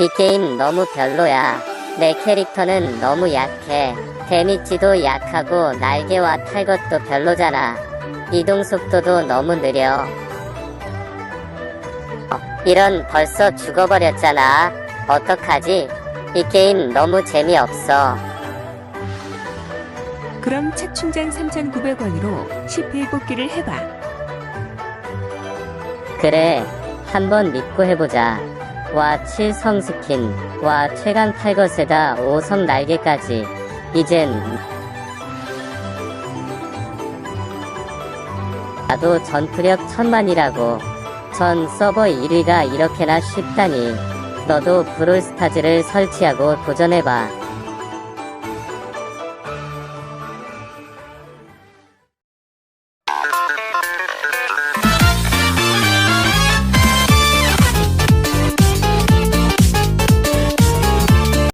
이 게임 너무 별로야. 내 캐릭터는 너무 약해. 데미지도 약하고 날개와 탈 것도 별로잖아. 이동 속도도 너무 느려. 어, 이런 벌써 죽어버렸잖아. 어떡하지? 이 게임 너무 재미없어. 그럼 첫 충전 3,900원으로 10회 뽑기를 해봐. 그래, 한번 믿고 해보자. 와, 7성 스킨. 와, 최강 탈것에다 5성 날개까지. 이젠. 나도 전투력 천만이라고. 전 서버 1위가 이렇게나 쉽다니. 너도 브롤스타즈를 설치하고 도전해봐.